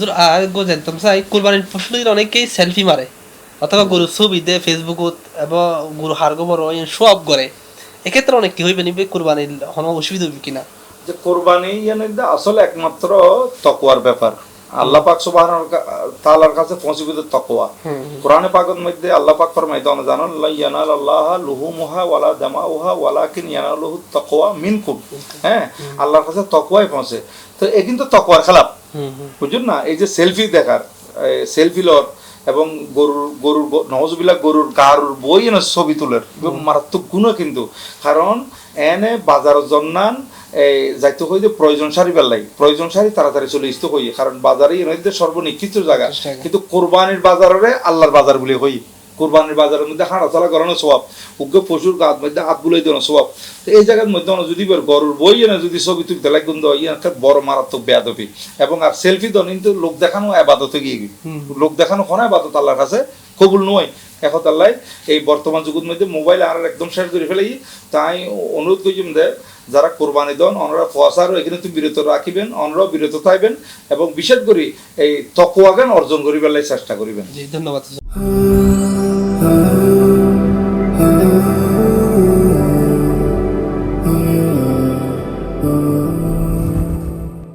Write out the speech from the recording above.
হুজুর আগে জানতাম চাই কুরবানির ফসলের অনেকেই সেলফি মারে অথবা গরু ছবি দে ফেসবুকত এবং গরু হার গোবর সব করে। এক্ষেত্রে অনেক কি হইবে নিবে কুরবানির কোনো অসুবিধা হইবে কিনা? যে কোরবানি ইয়ানি আসলে একমাত্র তকওয়ার ব্যাপার। আল্লাহ পাক সুবহানাহু তাআলার কাছে পৌঁছিবিত তকওয়া। কোরআনে পাকের মধ্যে আল্লাহ পাক ফরমাইতে আমরা জানো লা ইয়ানাল আল্লাহ লুহুমুহা ওয়ালা দামাউহা ওয়ালাকিন ইয়ানালুহু তাকওয়া মিনকুম। হ্যাঁ আল্লাহর কাছে তকওয়াই পৌঁছে। তো এ কিন্তু তকওয়ার খেলাফ। বুঝুন না? এই যে সেলফি দেখার সেলফি লর এবং গরুর গরুর নজবিলা গরুর গারুর বই এনে ছবি তুলের। মারাত্মক গুণ কিন্তু। কারণ এনে বাজার জন্নান এই যাইতে হইতে প্রয়োজন সারি বেলাই প্রয়োজন সারি তাড়াতাড়ি চলে আসতে হই কারণ বাজারে এনে সর্বনিকৃষ্ট জায়গা। জায়গা। কিন্তু কোরবানির বাজারে আল্লাহর বাজার বলে হই। কোরবানির বাজারের মধ্যে হাঁটাচলা করানো স্বভাব উগ্র পশুর গাত মধ্যে হাত বুলাই দেওয়ানো স্বভাব। তো এই জায়গার মধ্যে আমরা যদি গরুর বই এনে যদি ছবি তুলতে লাগবেন তো ইয়ে বড় মারাত্মক বেয়াদবি। এবং আর সেলফি তো কিন্তু লোক দেখানো আবাদতে গিয়ে লোক দেখানো কোনো আবাদত আল্লাহর কাছে কবুল নয়। এখন আল্লাহ এই বর্তমান যুগের মধ্যে মোবাইল আর একদম শেষ করে ফেলেই তাই অনুরোধ করছি যে যারা কোরবানি দেন ওনারা ফসারও এখানে তো বিরত রাখিবেন অনরাও বিরত থাকবেন এবং বিশেষ করে এই তকুয়া জ্ঞান অর্জন করিবার চেষ্টা করিবেন। জি ধন্যবাদ।